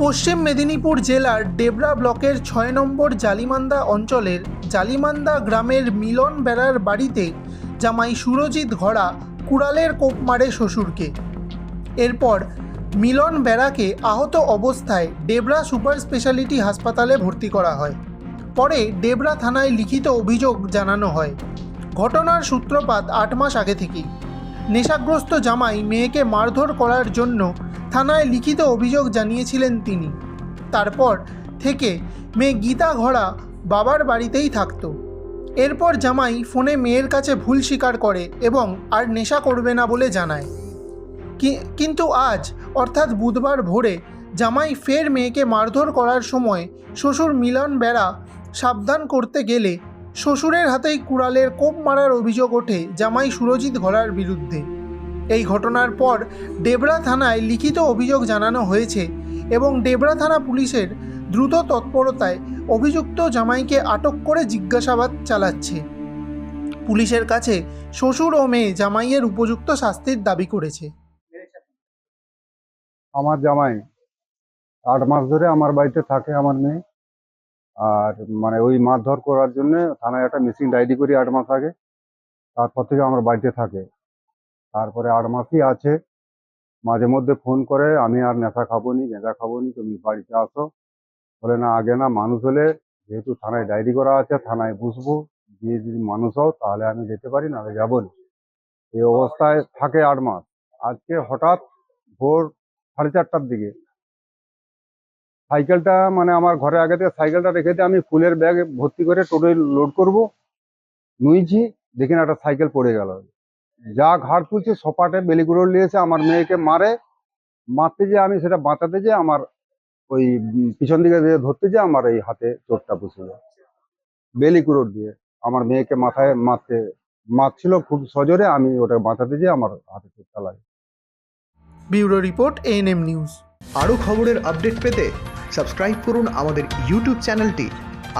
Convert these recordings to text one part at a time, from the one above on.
পশ্চিম মেদিনীপুর জেলার ডেবরা ব্লকের ছয় নম্বর জালিমান্দা অঞ্চলের জালিমান্দা গ্রামের মিলন বেড়ার বাড়িতে জামাই সুরজিৎ ঘোড়া কুড়ালের কোপ মারে শ্বশুরকে। এরপর মিলন বেড়াকে আহত অবস্থায় ডেবরা সুপার স্পেশালিটি হাসপাতালে ভর্তি করা হয়। পরে ডেবরা থানায় লিখিত অভিযোগ জানানো হয়। ঘটনার সূত্রপাত আট মাস আগে থেকেই। নেশাগ্রস্ত জামাই মেয়েকে মারধর করার জন্য থানায় লিখিত অভিযোগ জানিয়েছিলেন তিনি। তারপর থেকে মেয়ে গীতা ঘোড়া বাবার বাড়িতেই থাকতো। এরপর জামাই ফোনে মেয়ের কাছে ভুল স্বীকার করে এবং আর নেশা করবে না বলে জানায়। কিন্তু আজ, অর্থাৎ বুধবার ভোরে, জামাই ফের মেয়েকে মারধর করার সময় শ্বশুর মিলন বেড়া সাবধান করতে গেলে শ্বশুরের হাতেই কুড়ালের কোপ মারার অভিযোগ ওঠে জামাই সুরজিৎ ঘোড়ার বিরুদ্ধে। এই ঘটনার পর ডেবরা থানায় লিখিত অভিযোগ জানানো হয়েছে এবং ডেবরা থানা পুলিশের দ্রুত তৎপরতায় অভিযুক্ত জামাইকে আটক করে জিজ্ঞাসাবাদ চালাচ্ছে। পুলিশের কাছে শ্বশুর ও মেয়ে জামাইয়ের উপযুক্ত শাস্তির দাবি করেছে। আমার জামাই আট মাস ধরে আমার বাড়িতে থাকে আমার মেয়ে। আর মানে ওই মারধর করার জন্য থানায় একটা মিসিং ডায়েরি করি আট মাস আগে। তারপর থেকে আমার বাড়িতে থাকে। তারপরে আট মাসই আছে। মাঝে মধ্যে ফোন করে, আমি আর নেশা খাব নি নেশা খাব নি তুমি বাড়িতে আসো। বলে, না, আগে না, মানুষ হলে যেহেতু থানায় ডায়েরি করা আছে, থানায় বুঝব দিয়ে যদি মানুষ হও, তাহলে আমি যেতে পারি, নাহলে যাব না। এই অবস্থায় থাকে আট মাস। আজকে হঠাৎ ভোর সাড়ে চারটার দিকে সাইকেলটা মানে আমার ঘরে আগে থেকে সাইকেলটা রেখে দিয়ে আমি ফুলের ব্যাগ ভর্তি করে টোটোয় লোড করব। নুইছি দেখি না, একটা সাইকেল পড়ে গেল। যা ঘাড় তুলছে সপাটে বেলিগুলো নিয়েছে আমার মেয়েকে মারে। মারতে যে আমি সেটা বাঁচাতে যে আমার ওই পিছন দিকে দিয়ে ধরতে যে আমার এই হাতে চোটটা পুষে যায়। বেলি কুড়োর দিয়ে আমার মেয়েকে মাথায় মারতে মারছিল খুব সজোরে আমি ওটা বাঁচাতে যে আমার হাতে চোটটা লাগে। Bureau report ANM news. আরও খবরের আপডেট পেতে সাবস্ক্রাইব করুন আমাদের ইউটিউব চ্যানেলটি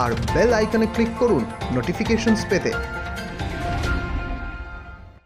আর বেল আইকনে ক্লিক করুন নোটিফিকেশনস পেতে।